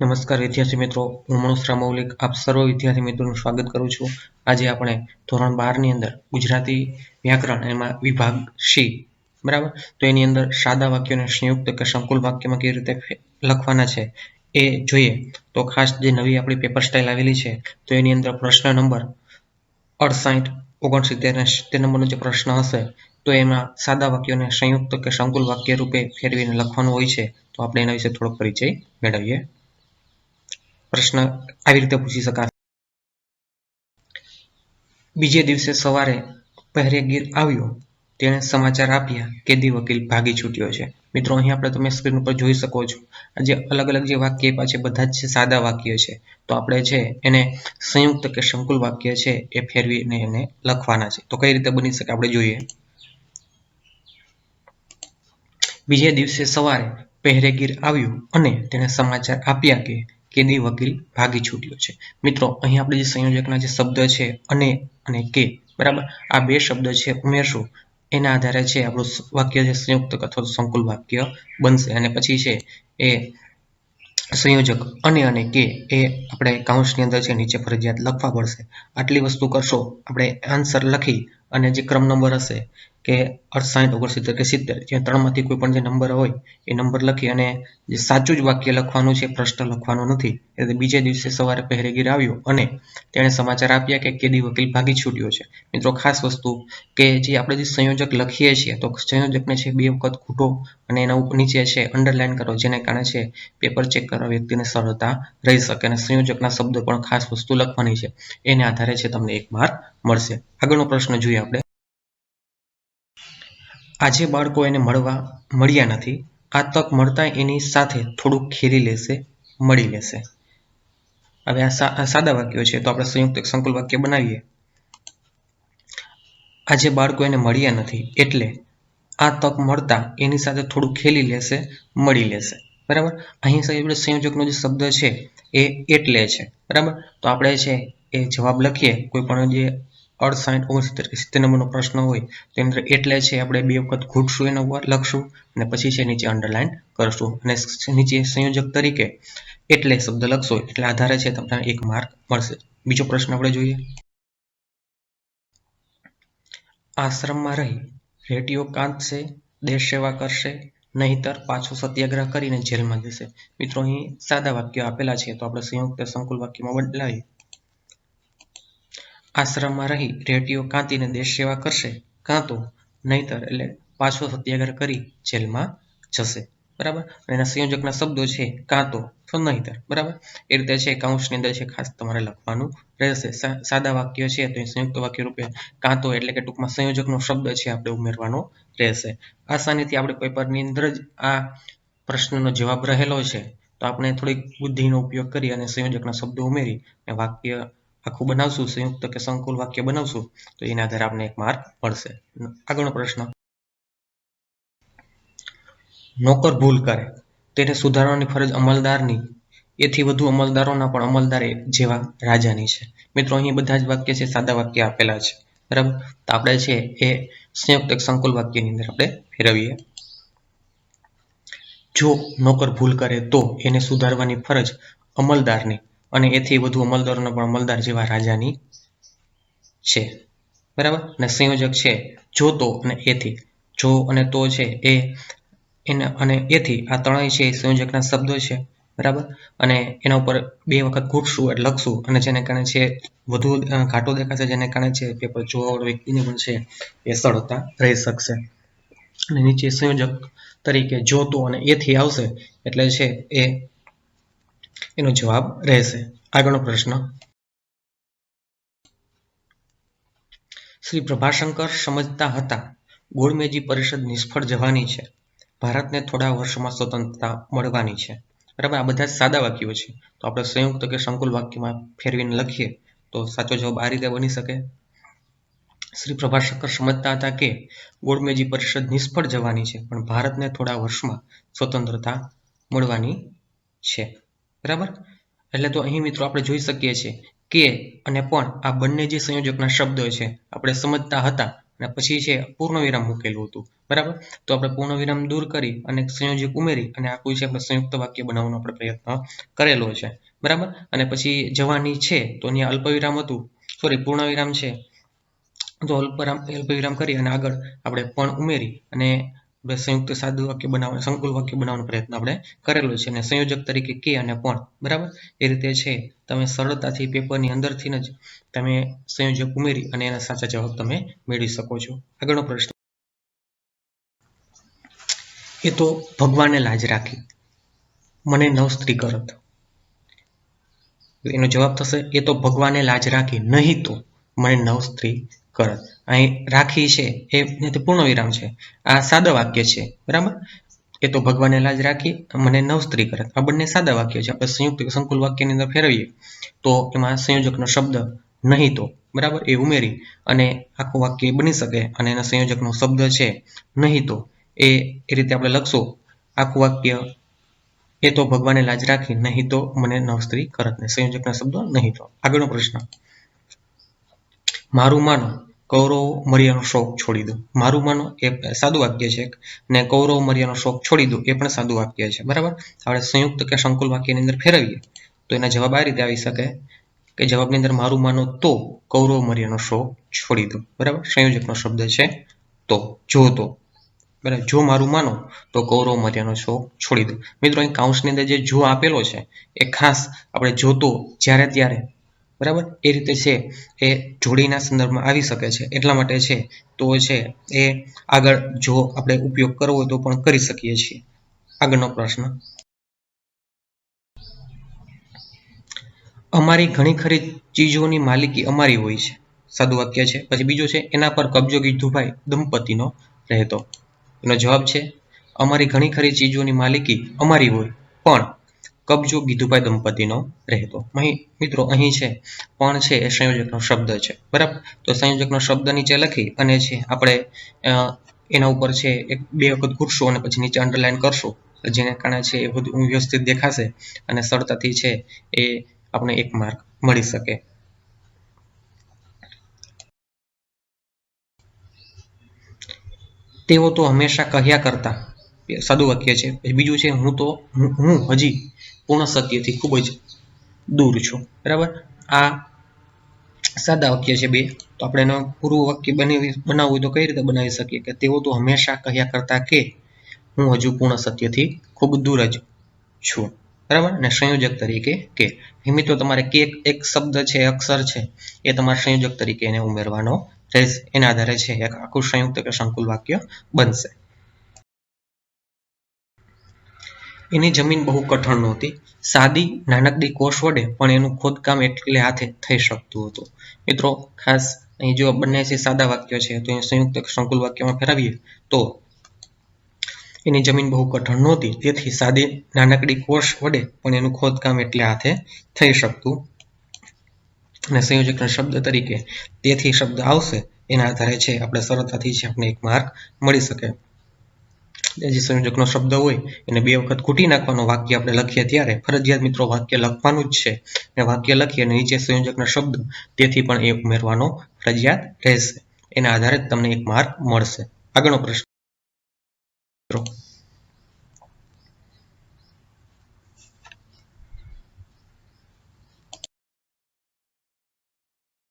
નમસ્કાર વિદ્યાર્થી મિત્રો, હું મનુષ્ય મૌલિક આપ સર્વ વિદ્યાર્થી મિત્રોનું સ્વાગત કરું છું. આજે આપણે ધોરણ બારની અંદર ગુજરાતી વ્યાકરણ એમાં વિભાગ સી, બરાબર? તો એની અંદર સાદા વાક્યોને સંયુક્ત કે સંકુલ વાક્યમાં કેવી રીતે લખવાના છે એ જોઈએ. તો ખાસ જે નવી આપણી પેપર સ્ટાઇલ આવેલી છે, તો એની અંદર પ્રશ્ન નંબર અડસાઠ ઓગણસિત્તેર અને સિત્તેર નંબરનો જે પ્રશ્ન હશે, તો એમાં સાદા વાક્યોને સંયુક્ત કે સંકુલ વાક્ય રૂપે ફેરવીને લખવાનું હોય છે. તો આપણે એના વિશે થોડોક પરિચય મેળવીએ. પ્રશ્ન આવી રીતે પૂછી શકાશે બીજે દિવસે સવારે પહેરેગીર આવ્યો. તેણે સમાચાર આપ્યા કેદી વકીલ ભાગી છૂટ્યો છે. મિત્રો અહીં આપણે તમે સ્ક્રીન ઉપર જોઈ શકો છો. જે અલગ અલગ જે વાક્ય આપ્યા છે, બધા જ સાદા વાક્ય છે. તો આપણે છે એને સંયુક્ત કે સંકુલ વાક્ય છે એ ફેરવીને એને લખવાના છે. તો કઈ રીતે બની શકે આપણે જોઈએ. બીજે દિવસે સવારે પહેરેગીર આવ્યું અને તેણે સમાચાર આપ્યા કે કેદી વકીલ ભાગી છૂટ્યો છે. મિત્રો, અહીં આપણે જે સંયોજકના જે શબ્દ છે અને અને કે, બરાબર? આ બે શબ્દ છે ઉમેરશું. એના આધારે છે આપણું વાક્ય જે સંયુક્ત અથવા સંકુલ વાક્ય બનશે. અને પછી છે એ સંયોજક અને અને કે એ આપણે કાઉન્સની અંદર છે નીચે ફરજિયાત લખવા પડશે. આટલી વસ્તુ કરશો, આપણે આન્સર લખી અને જે ક્રમ નંબર હશે કે અડસાઠ, ઓગણસિત્તેર કે સિત્તેર જે ત્રણમાંથી કોઈ પણ જે નંબર હોય, એ નંબર લખી અને જે સાચું જ વાક્ય લખવાનું છે, પ્રશ્ન લખવાનો નથી. એટલે બીજે દિવસે સવારે પહેરેગીર આવ્યો અને તેણે સમાચાર આપ્યા કે કેદી વકીલ ભાગી છૂટ્યો છે. મિત્રો, ખાસ વસ્તુ કે જે આપણે જે સંયોજક લખીએ છીએ, તો સંયોજકને છે બે વખત ખૂટો અને એના ઉપર નીચે છે અંડરલાઇન કરો, જેને કારણે છે પેપર ચેક કરવા વ્યક્તિને સરળતા રહી શકે અને સંયોજકના શબ્દો પણ ખાસ વસ્તુ લખવાની છે. એને આધારે છે તમને એક માર્ક મળશે. આગળનો પ્રશ્ન જોઈએ આપણે. આજે બાળકો એને મળવા મળ્યા નથી. આ તક મળતા એની સાથે થોડુંક ખેરી લેશે, મળી લેશે. હવે આ સાદા વાક્યો છે, તો આપણે સંયુક્ત સંકુલ વાક્ય બનાવીએ. આજે બાળકો એને મળ્યા નથી, એટલે આ તક મળતા એની સાથે થોડું ખેલી લેશે, મળી લેશે. બરાબર? અહીં સાહેબ સંયોજકનો જે શબ્દ છે, એ એટલે છે. બરાબર? તો આપણે છે એ જવાબ લખીએ. કોઈ પણ જે અડસાઠ, ઓગણસિત્તેર કે સિત્તેર નંબરનો પ્રશ્ન હોય, તેની અંદર એટલે છે આપણે બે વખત ઘૂંટશું એનો ઉપર, લખશું અને પછી છે નીચે અંડરલાઇન કરશું. અને નીચે સંયોજક તરીકે એટલે શબ્દ લખશો, એટલે આધારે છે તમને એક માર્ક મળશે. બીજો પ્રશ્ન આપણે જોઈએ. આશ્રમમાં રહી રેડિયો કાંતશે દેશ સેવા કરશે, નહીતર પાછો સત્યાગ્રહ કરીને જેલમાં જશે. મિત્રો, અહીં સાદા વાક્યો આપેલા છે, તો આપણે સંયુક્ત સંકુલ વાક્યમાં બદલાવીએ. આશ્રમમાં રહી રેડિયો કાંતીને દેશ સેવા કરશે કાં તો નહીતર એટલે પાછો સત્યાગ્રહ કરી જેલમાં જશે. બરાબર? એના સંયોજકના શબ્દો છે કાં તો તો નહીતર. બરાબર? એ રીતે છે કાઉન્સની અંદર છે ખાસ તમારે લખવાનું રહેશે. સાદા વાક્ય છે, તો એ સંયુક્ત વાક્ય રૂપે કાં તો એટલે કે ટૂંકમાં સંયોજકનો શબ્દ છે આપણે ઉમેરવાનો રહેશે. આસાનીથી આપણે પેપરની અંદર જ આ પ્રશ્નનો જવાબ રહેલો છે, તો આપણે થોડીક બુદ્ધિનો ઉપયોગ કરી અને સંયોજકના શબ્દો ઉમેરી અને વાક્ય આખું બનાવશું, સંયુક્ત કે સંકુલ વાક્ય બનાવશું, તો એના આધારે આપણે એક માર્ક મળશે. આગળનો પ્રશ્ન. નોકર ભૂલ કરે, તેને સુધારવાની ફરજ અમલદારની, એથી વધુ અમલદારોના પણ અમલદાર જેવા રાજાની છે. મિત્રો અહીં બધા જ વાક્ય છે, સાદા વાક્ય આપેલા છે. બરાબર? તો આપણે છે એ સંયુક્ત સંકુલ વાક્યની અંદર આપણે ફેરવીએ. જો નોકર ભૂલ કરે તો એને સુધારવાની ફરજ અમલદારની અને એથી વધુ અમલદારોના પણ અમલદાર જેવા રાજાની છે. બરાબર? અને સંયોજક છે જો તો અને એથી. જો અને તો છે એ એને અને એથી. આ ત્રણેય છે એ સંયોજકના શબ્દો છે. બરાબર? અને એના ઉપર બે વખત ઘૂંટશું એટલે લખશું. અને જેને કારણે છે વધુ ઘાટો દેખાશે, જેને કારણે છે પેપર જોવાવાળો વ્યક્તિને પણ છે એ સરળતા રહી શકશે. અને નીચે સંયોજક તરીકે જો તો અને એથી આવશે એટલે છે એ એનો જવાબ રહેશે. આગળનો પ્રશ્ન. શ્રી પ્રભાશંકર સમજતા હતા, ગોળમેજી પરિષદ નિષ્ફળ જવાની છે. ભારતને થોડા વર્ષોમાં સ્વતંત્રતા મળવાની છે. બરાબર, આ બધા સાદા વાક્યો છે. તો આપણે સંયુક્ત કે સંકુલ વાક્યમાં ફેરવીને લખીએ, તો સાચો જવાબ આ રીતે બની શકે. શ્રી પ્રભાશંકર સમજતા હતા કે ગોળમેજી પરિષદ નિષ્ફળ જવાની છે, પણ ભારતને થોડા વર્ષમાં સ્વતંત્રતા મળવાની છે. બરાબર? એટલે તો અહીં મિત્રો આપણે જોઈ શકીએ છીએ કે અને પણ આ બંને જે સંયોજકના શબ્દો છે, આપણે સમજતા હતા અને પછી છે પૂર્ણ વિરામ મૂકેલું હતું. બરાબર? તો આપણે પૂર્ણ વિરામ દૂર કરી અને સંયોજક ઉમેરી અને આખું છે આપણે સંયુક્ત વાક્ય બનાવવાનો આપણે પ્રયત્ન કરેલો છે. બરાબર? અને પછી જવાની છે, તો અહીંયા અલ્પવિરામ હતું. સોરી પૂર્ણ વિરામ છે. તો અલ્પરામ અલ્પવિરામ કરી અને આગળ આપણે પણ ઉમેરી અને આપણે સંયુક્ત સાદું વાક્ય બનાવવાનું, સંકુલ વાક્ય બનાવવાનો પ્રયત્ન આપણે કરેલો છે અને સંયોજક તરીકે કે અને પણ બરાબર? એ રીતે છે. તમે સરળતાથી પેપરની અંદરથી જ તમે સંયોજક ઉમેરી અને એના સાચા જવાબ તમે મેળવી શકો છો. આગળનો પ્રશ્ન. એ તો ભગવાને લાજ રાખી. મને નવ સ્ત્રી કરત. એનો જવાબ થશે, એ તો ભગવાને લાજ રાખી નહીં તો મને નવ સ્ત્રી કરત અહીં રાખી છે એ પૂર્ણ વિરામ છે. આ સાદા વાક્ય છે. બરાબર? એ તો ભગવાને લાજ રાખી, મને નવ સ્ત્રી કરત આ બંને સાદા વાક્ય છે. આપણે સંયુક્ત સંકુલ વાક્યની અંદર ફેરવીએ, તો એમાં સંયોજકનો શબ્દ નહીં તો. બરાબર? એ ઉમેરી અને આખું વાક્ય બની શકે અને એના સંયોજકનો શબ્દ છે નહીં તો. એ એ રીતે આપણે લખશું, આખું વાક્ય, એ તો ભગવાને લાજ રાખી, નહીં તો મને નવ સ્ત્રી કરત ને સંયોજકના શબ્દો નહીં તો. આગળનો પ્રશ્ન. મારું માનો કૌરવ મર્યાનો શોખ છોડી દો મારું માનો એ સાદું વાક્ય છે ને કૌરવ મર્યાનો શોખ છોડી દો એ પણ સાદું વાક્ય છે. બરાબર? આપણે સંયુક્ત કે સંકુલ વાક્યની અંદર ફેરવીએ, તો એના જવાબ આ રીતે આવી શકે કે જવાબની અંદર મારું માનો તો કૌરવ મર્યાનો શોખ છોડી દો બરાબર? સંયોજકનો શબ્દ છે તો, જો તો. બરાબર? જો મારું માનો તો કૌરવ મર્યાનો શોખ છોડી દો મિત્રો, અહીં કાઉન્સની અંદર જે જો આપેલો છે એ ખાસ આપણે જોતો જ્યારે ત્યારે બરાબર? એ રીતે છે એ જોડીના સંદર્ભમાં આવી શકે છે. એટલા માટે છે તો છે એ આગળ જો આપણે ઉપયોગ કરવો હોય તો પણ કરી શકીએ છીએ. આગળનો પ્રશ્ન. અમારી ઘણી ખરી ચીજોની માલિકી અમારી હોય છે. સાદું વાક્ય છે. પછી બીજું છે, એના પર કબજો ગીધુભાઈ દંપતીનો રહેતો. એનો જવાબ છે, અમારી ઘણી ખરી ચીજોની માલિકી અમારી હોય, પણ કબજો ગીધુભાઈ દંપતીનો રહેતો. અહીં મિત્રો, અહીં છે, પણ છે એ સંયોજકનો શબ્દ છે. બરાબર? તો સંયોજકનો શબ્દ નીચે લખી અને છે, આપણે એના ઉપર છે, એક, બે વખત ઘૂટશું અને પછી નીચે અંડરલાઈન કરશું. જેને કારણે છે એ બધું વ્યવસ્થિત દેખાશે અને સરળતાથી છે એ આપણે એક માર્ક મળી શકે. તેઓ તો હંમેશા કહ્યા કરતા. સાદું વાક્ય છે બીજું છે, હું તો, હું હજી પૂર્ણ સત્યથી ખૂબ જ દૂર છું. બરાબર? આ સાદા વાક્ય છે બે. તો આપણે એનો પૂરું વાક્ય બનાવી, બનાવવું હોય તો કઈ રીતે બનાવી શકીએ? કે તેઓ તો હંમેશા કહ્યા કરતા કે હું હજુ પૂર્ણ સત્યથી ખૂબ દૂર જ છું. બરાબર? અને સંયોજક તરીકે કે. મિત્રો, તમારે કે એક શબ્દ છે, અક્ષર છે, એ તમારે સંયોજક તરીકે એને ઉમેરવાનો રહેશે. એના આધારે છે, એક આખું સંયુક્ત કે સંકુલ વાક્ય બનશે. એની જમીન બહુ કઠણ નહોતી. સાદી નાનકડી કોષ વડે પણ એનું ખોદકામ એટલે હાથે થઈ શકતું હતું. મિત્રો, ખાસ અહીં જો બંને છે સાદા વાક્ય છે, તો સંયુક્ત સંકુલ વાક્યમાં ફેરવીએ, તો એની જમીન બહુ કઠણ નહોતી. તેથી સાદી નાનકડી કોષ વડે પણ એનું ખોદકામ એટલે હાથે થઈ શકતું અને સંયોજકના શબ્દ તરીકે તેથી શબ્દ આવશે. એના આધારે છે, આપણે સરળતાથી છે આપણે એક માર્ક મળી શકે. જે સંયોજકનો શબ્દ હોય, એને બે વખત ખૂટી નાખવાનો વાક્ય આપણે લખીએ ત્યારે ફરજિયાત મિત્રો વાક્ય લખવાનું જ છે. અને વાક્ય લખીએ અને નીચે સંયોજકના શબ્દ, તેથી પણ એ ઉમેરવાનો ફરજિયાત રહેશે. એના આધારે તમને એક માર્ક મળશે. આગળનો પ્રશ્ન.